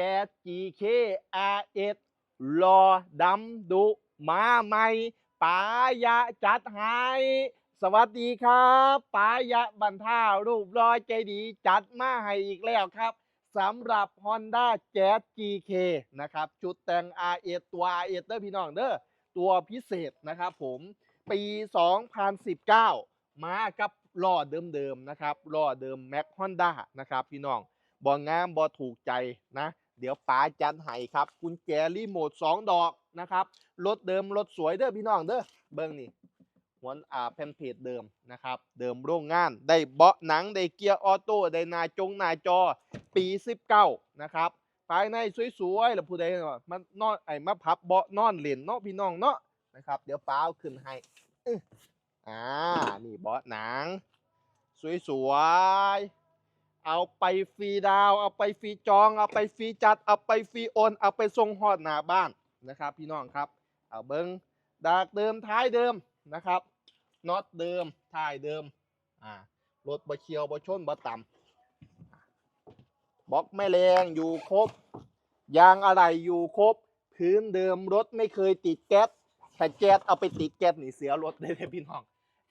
แก๊ส GK RS รอดำดุมาใหม่ปายะจัดให้ สวัสดีครับปายะบันท่ารูปรอยใจดีจัดมาให้อีกแล้วครับสำหรับ Honda Jazz GK นะครับชุดแต่ง RS ตัว RS เด้อพี่น้องเด้อตัวพิเศษนะครับผมปี 2019 มากับล้อเดิมๆนะครับล้อเดิม Mac Honda นะครับพี่น้องบ่งามบ่ถูกใจนะ เดี๋ยวป๋าจัดให้ครับ กุญแจรีโมท2ดอกนะครับ รถเดิมรถสวยเด้อพี่น้องเด้อ เบิ่งนี่หัวอ่าแผ่นเพจเดิมนะครับ เดิมโรงงาน ได้เบาะหนัง ได้เกียร์ออโต้ ได้นาจงนาจอ ปี 19 นะครับภายในสวยๆแล้วผู้ใดว่ามันนอนไอ้มาพับเบาะนอนเล่นเนาะพี่น้องเนาะนะครับ เดี๋ยวป๋าขึ้นให้อ่า นี่เบาะหนัง สวยๆ เอาไปฟรีดาว เอาไปฟรีจอง เอาไปฟรีจัด เอาไปฟรีโอน เอาไปส่งฮอดหน้าบ้านนะครับ พี่น้องครับ เอาเบิ้งดากเดิมท้ายเดิมนะครับน็อตเดิมท้ายเดิมอ่ารถบะเคียวบะชนบะต่ำบล็อกแม่แรงอยู่ครบ ยางอะไรอยู่ครบ พื้นเดิมรถไม่เคยติดแก๊สแต่แก๊สเอาไปติดแก๊สนี่เสียรถเลยเด้พี่น้อง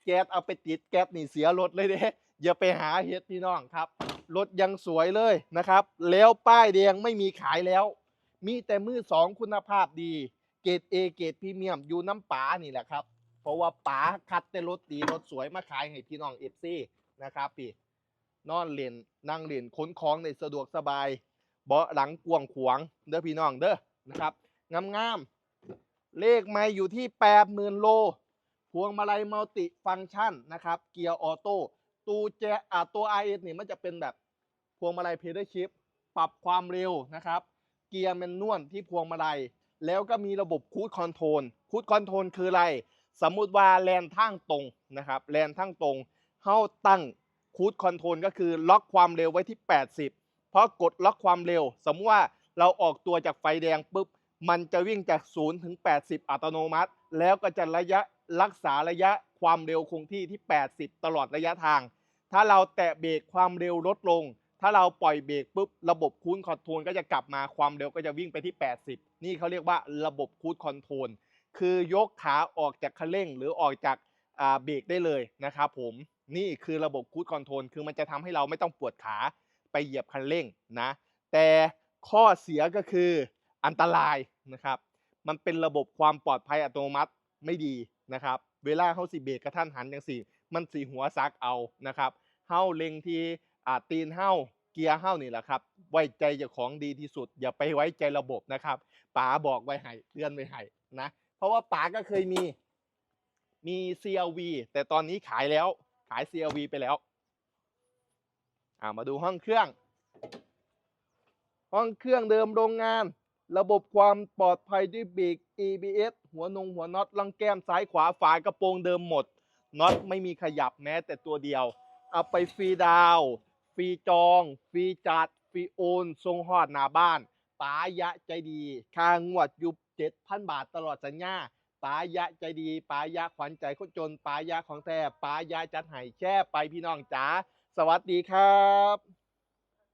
แก๊สเอาไปติดแก๊สนี่เสียรถเลยเด้อย่าไปหาเฮ็ดพี่น้องครับ รถยังสวยเลยนะครับ แล้วป้ายแดงไม่มีขายแล้ว มีแต่มือสองคุณภาพดี เกรดเอเกรดพรีเมียมอยู่น้ำป๋านี่แหละครับ เพราะว่าป๋าคัดแต่รถดีรถสวยมาขายให้พี่น้องเอฟซีนะครับพี่นอนเล่นนั่งเล่นขนของในสะดวกสบายเบาะหลังกวางขวางเด้อพี่น้องเด้อนะครับงามๆเลขไม่อยู่ที่แปดหมื่นโล พวงมาลัยมัลติฟังก์ชันนะครับ เกียร์ออโต้ ตูแจอ่าตัว RS นี่มันจะเป็นแบบพวงมาลัยเพด l ชิพปรับความเร็วนะครับ เกียร์แมนนวลที่พวงมาลัย แล้วก็มีระบบคูดคอนโทรลคูดคอนโทรลคืออะไร สมมุติว่าแลนทางตรงนะครับแลนทางตรงเฮาตั้งคูดคอนโทรลก็คือล็อกความเร็วไว้ที่ 80 เพราะกดล็อกความเร็ว สมมติว่าเราออกตัวจากไฟแดงปุ๊บมันจะวิ่งจาก 0 ถึง 80 อัตโนมัติ แล้วก็จะระยะรักษาระยะความเร็วคงที่ที่ 80 ตลอดระยะทาง ถ้าเราแตะเบรกความเร็วลดลง ถ้าเราปล่อยเบรกปุ๊บระบบคูดคอนโทรลก็จะกลับมาความเร็วก็จะวิ่งไปที่ 80 นี่เขาเรียกว่าระบบคูดคอนโทรลคือยกขาออกจากคันเร่ง หรือออกจากเบรกได้เลยนะครับผมนี่คือระบบคูดคอนโทรลคือมันจะทำให้เราไม่ต้องปวดขาไปเหยียบคันเร่งนะแต่ข้อเสียก็คืออันตรายนะครับ มันเป็นระบบความปลอดภัยอัตโนมัติไม่ดีนะครับ เวลาเขาสิเบรกกระทันหันอย่างสี่ มันสีหัวซักเอานะครับเฮ้าเล็งที่อ่าตีนเฮ้าเกียร์เฮ้านี่แหละครับ ไว้ใจเจ้าของดีที่สุด อย่าไปไว้ใจระบบนะครับป๋าบอกไว้ให้เตือนไว้ให้นะเพราะว่าป๋าก็เคยมีมี CLV แต่ตอนนี้ขายแล้วขาย CLV ไปแล้วอ่ามาดูห้องเครื่อง ห้องเครื่องเดิมโรงงาน ระบบความปลอดภัยด้วยเบรก ABS หัวนงหัวน็อตลังแก้มซ้ายขวาฝากระโปรงเดิมหมด น็อตไม่มีขยับแม้แต่ตัวเดียว เอาไปฟรีดาวฟรีจอง ฟรีจัด ฟรีโอนทรงหอดหน้าบ้านป๋ายะใจดีค่างวดยุบเจ็ดพันบาทตลอดสัญญาป๋ายะใจดีป๋ายะขวัญใจคนจนป๋ายะของแท้ป๋ายะจัดให้แช่ไปพี่น้องจ๋าสวัสดีครับ